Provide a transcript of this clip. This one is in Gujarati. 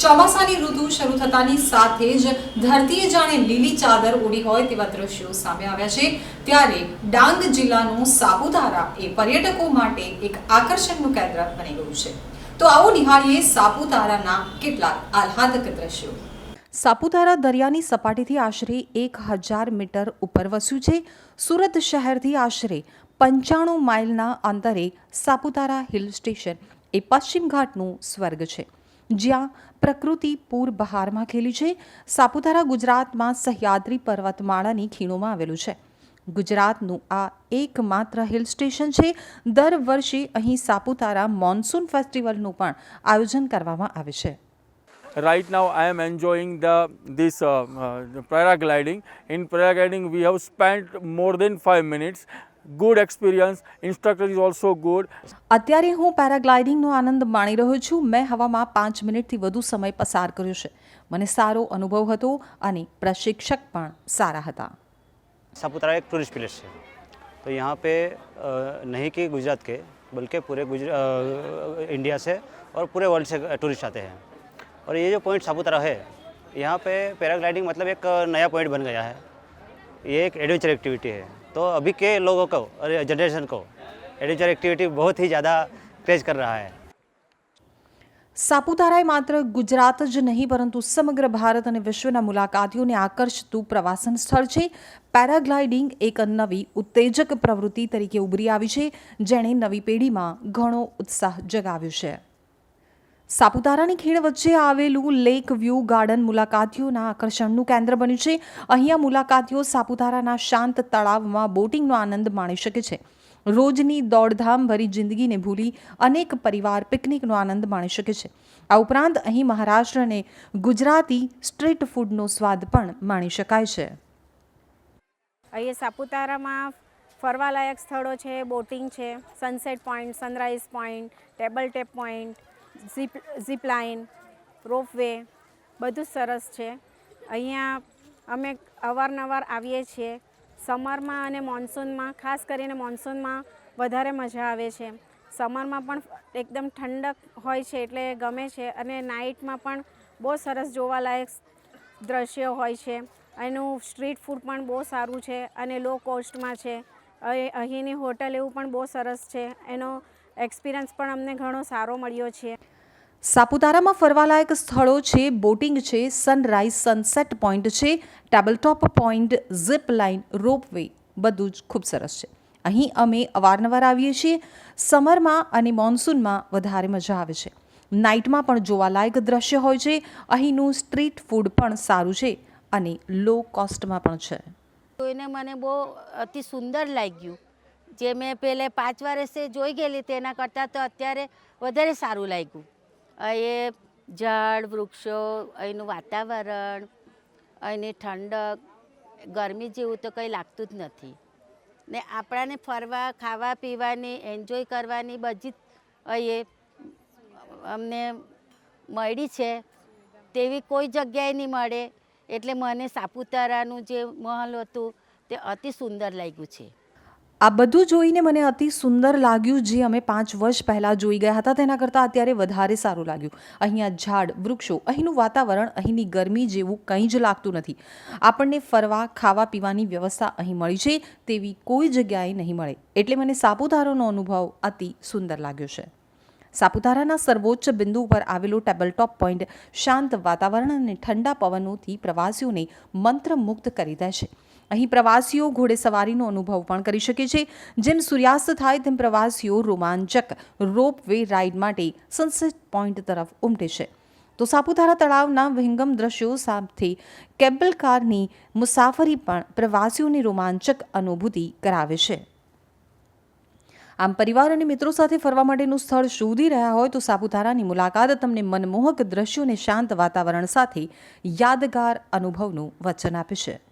થતાની સાથે જ ધરતીએ જાણે લીલી ચાદર ઓઢી હોય તેવા દ્રશ્યો સામે આવ્યા છે. ત્યારે ડાંગ જિલ્લાનું સાપુતારા એ પર્યટકો માટે એક આકર્ષણનું કેન્દ્ર બની ગયું છે. તો આવો નિહાળીએ સાપુતારાના કેટલાક આહ્લાદક દ્રશ્યો. સાપુતારા દરિયાની સપાટીથી આશરે એક હજાર મીટર ઉપર વસ્યું છે. સુરત શહેરથી આશરે પંચાણું માઇલના અંતરે સાપુતારા હિલ સ્ટેશન એ પશ્ચિમ ઘાટનું સ્વર્ગ છે. જ્યાં પ્રકૃતિ પૂર બહારમાં ખેલી છે. સાપુતારા ગુજરાતમાં સહ્યાદ્રી પર્વતમાળાની ખીણોમાં આવેલું છે. ગુજરાતનું આ એકમાત્ર હિલ સ્ટેશન છે. દર વર્ષે અહીં સાપુતારા મોન્સૂન ફેસ્ટિવલનું પણ આયોજન કરવામાં આવે છે. Right now i am enjoying the this uh, uh, paragliding. In paragliding we have spent 5 minutes. good experience instructor is also good અત્યારે હું પેરાગ્લાઇડિંગનો આનંદ માણી રહ્યો છું મેં હવામાં પાંચ મિનિટથી વધુ સમય પસાર કર્યો છે મને સારો અનુભવ હતો અને પ્રશિક્ષક પણ સારા હતા सापुतारा एक टूरिस्ट प्लेस है तो यहाँ पे अ, नहीं कि गुजरात के बल्कि पूरे गुजर अ, इंडिया से और पूरे वर्ल्ड से टूरिस्ट आते हैं और ये जो पॉइंट सापुतारा है यहाँ पे पैराग्लाइडिंग मतलब एक नया पॉइंट बन गया है ये एक एडवेंचर एक्टिविटी है तो अभी के लोगों को और जनरेशन को एडवेंचर एक्टिविटी बहुत ही ज़्यादा क्रेज कर रहा है સાપુતારા એ માત્ર ગુજરાત જ નહીં પરંતુ સમગ્ર ભારત અને વિશ્વના મુલાકાતીઓને આકર્ષતું પ્રવાસન સ્થળ છે પેરાગ્લાઇડિંગ એક નવી ઉત્તેજક પ્રવૃત્તિ તરીકે ઉભરી આવી છે જેણે નવી પેઢીમાં ઘણો ઉત્સાહ જગાવ્યો છે સાપુતારાની ખીણ વચ્ચે આવેલું લેક વ્યૂ ગાર્ડન મુલાકાતીઓના આકર્ષણનું કેન્દ્ર બન્યું છે. અહીંયા મુલાકાતીઓ સાપુતારાના શાંત તળાવમાં બોટિંગનો આનંદ માણી શકે છે. રોજની દોડધામ ભરી જિંદગીને ભૂલી અનેક પરિવાર પિકનિકનો આનંદ માણી શકે છે. આ ઉપરાંત અહીં મહારાષ્ટ્ર અને ગુજરાતી સ્ટ્રીટ ફૂડનો સ્વાદ પણ માણી શકાય છે. અહીંયા સાપુતારામાં ફરવાલાયક સ્થળો છે, બોટિંગ છે sunset point sunrise point table top point zip zip line ropeway, બધું સરસ છે. અહીંયા અમે અવારનવાર આવીએ છીએ. સમરમાં અને મોન્સૂનમાં, ખાસ કરીને મોન્સૂનમાં વધારે મજા આવે છે. સમરમાં પણ એકદમ ઠંડક હોય છે એટલે ગમે છે અને નાઇટમાં પણ બહુ સરસ જોવાલાયક દ્રશ્ય હોય છે. એનું સ્ટ્રીટ ફૂડ પણ બહુ સારું છે અને લો કોસ્ટમાં છે. અહીં અહીંની હોટલ એવું પણ બહુ સરસ છે. એનો એક્સપિરિયન્સ પણ અમને ઘણો સારો મળ્યો છે. સાપુતારામાં ફરવાલાયક સ્થળો છે બોટિંગ છે સનરાઈઝ સનસેટ પોઈન્ટ છે tabletop point zip line ropeway બધું જ ખૂબ સરસ છે. અહીં અમે અવારનવાર આવીએ છીએ. સમરમાં અને મોન્સૂનમાં વધારે મજા આવે છે. નાઇટમાં પણ જોવાલાયક દ્રશ્ય હોય છે. અહીંનું સ્ટ્રીટ ફૂડ પણ સારું છે અને લો કોસ્ટમાં પણ છે. તો એને મને બહુ અતિ સુંદર લાગ્યું. જે મેં પહેલે પાંચ વર્ષે જોઈ ગયેલી તેના કરતાં તો અત્યારે વધારે સારું લાગ્યું. અહીં ઝાડ વૃક્ષો, અહીંનું વાતાવરણ, અહીંની ઠંડક, ગરમી જેવું તો કંઈ લાગતું જ નથી. ને આપણાને ફરવા, ખાવા, પીવાની, એન્જોય કરવાની બધી જ અહીં અમને મળી છે. તેવી કોઈ જગ્યાએ નહીં મળે. એટલે મને સાપુતારાનું જે મહલ હતું તે અતિ સુંદર લાગ્યું છે. આ બધું જોઈને મને અતિ સુંદર લાગ્યું જે અમે પાંચ વર્ષ પહેલાં જોઈ ગયા હતા. તેના કરતાં અત્યારે વધારે સારું લાગ્યું. અહીંયા ઝાડ, વૃક્ષો, અહીંનું વાતાવરણ, અહીંની ગરમી જેવું કંઈ જ લાગતું નથી. આપણને ફરવા, ખાવા, પીવાની વ્યવસ્થા અહીં મળી છે. તેવી કોઈ જગ્યાએ નહીં મળે. એટલે મને સાપુતારાનો અનુભવ અતિ સુંદર લાગ્યો છે. સાપુતારાના સર્વોચ્ચ બિંદુ પર આવેલું ટેબલટોપ પોઈન્ટ શાંત વાતાવરણ અને ઠંડા પવનોથી પ્રવાસીઓને મંત્રમુગ્ધ કરી દે છે. અહીં પ્રવાસીઓ ઘોડેસવારીનો અનુભવ પણ કરી શકે છે. જેમ સૂર્યાસ્ત થાય તેમ પ્રવાસીઓ રોમાંચક રોપ વે રાઇડ માટે સનસેટ પોઈન્ટ તરફ ઉમટે છે. તો સાપુતારા તળાવના વિહંગમ દ્રશ્યો સાથે કેબલ કારની મુસાફરી પણ પ્રવાસીઓની રોમાંચક અનુભૂતિ કરાવે છે. આમ પરિવાર અને મિત્રો સાથે ફરવા માટેનું સ્થળ શોધી રહ્યા હોય તો સાપુતારાની મુલાકાત તમને મનમોહક દ્રશ્યો શાંત વાતાવરણ સાથે યાદગાર અનુભવનું વચન આપે છે.